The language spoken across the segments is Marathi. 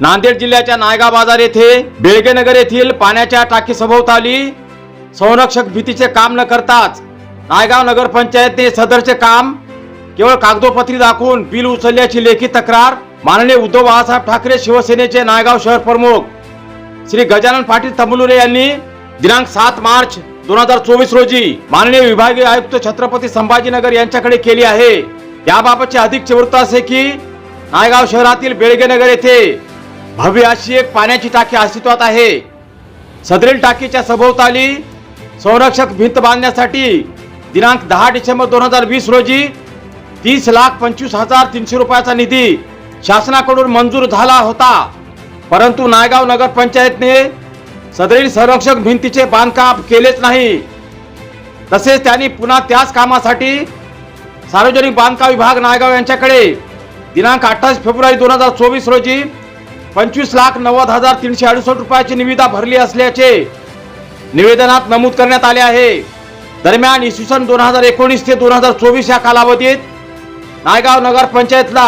नांदेड जिल्ह्याच्या नायगाव बाजार येथे बेळगेनगर येथील पाण्याच्या टाकी सभोवताली संरक्षक भीतीचे काम न करताच नायगाव नगर पंचायतने सदरचे काम केवळ कागदोपत्री दाखवून बिल उचलल्याची लेखी तक्रार माननीय उद्धव बाळासाहेब ठाकरे शिवसेनेचे नायगाव शहर प्रमुख श्री गजानन पाटील तंबुलुरे यांनी दिनांक सात मार्च दोन हजार चोवीस रोजी माननीय विभागीय आयुक्त छत्रपती संभाजीनगर यांच्याकडे केली आहे. याबाबतचे अधिकचे वृत्त असे की नायगाव शहरातील बेळगेनगर येथे भव्य अशी एक पाण्याची टाकी अस्तित्वात आहे. सदरील टाकीच्या सभोवताली संरक्षक भिंत बांधण्यासाठी दिनांक दहा डिसेंबर दोन हजार वीस रोजी तीस लाख पंचवीस हजार तीनशे रुपयाचा निधी शासनाकडून मंजूर झाला होता. परंतु नायगाव नगरपंचायतने सदरील संरक्षक भिंतीचे बांधकाम केलेच नाही. तसेच त्यांनी पुन्हा त्याच कामासाठी सार्वजनिक बांधकाम विभाग नायगाव यांच्याकडे दिनांक अठ्ठावीस फेब्रुवारी दोन हजार चोवीस रोजी पंचवीस लाख नव्वद हजार तीनशे अडुसष्ट रुपयाची निविदा भरली असल्याचे निवेदनात नमूद करण्यात आले आहे. दरम्यान इसवी सन दोन हजार एकोणीस ते दोन हजार चोवीस या कालावधीत नायगाव नगर पंचायतला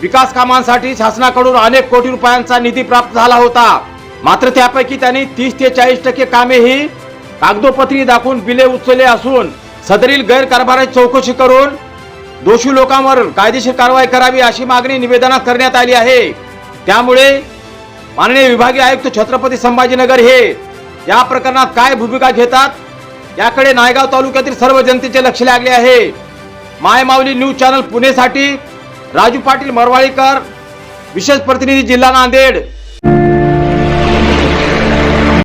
विकास कामांसाठी शासनाकडून अनेक कोटी रुपयांचा निधी प्राप्त झाला होता. मात्र त्यापैकी त्यांनी तीस ते चाळीस टक्के कामे ही कागदोपत्री दाखवून बिले उचलले असून सदरील गैरकारभाराची चौकशी करून दोषी लोकांवर कायदेशीर कारवाई करावी अशी मागणी निवेदनात करण्यात आली आहे. त्यामुळे माननीय विभागीय आयुक्त छत्रपती संभाजीनगर हे या प्रकरणात काय भूमिका घेतात याकडे नायगाव तालुक्यातील सर्व जनतेचे लक्ष लागले आहे. मायमावली न्यूज चॅनल पुणेसाठी राजू पाटील मरवाळीकर विशेष प्रतिनिधी जिल्हा नांदेड.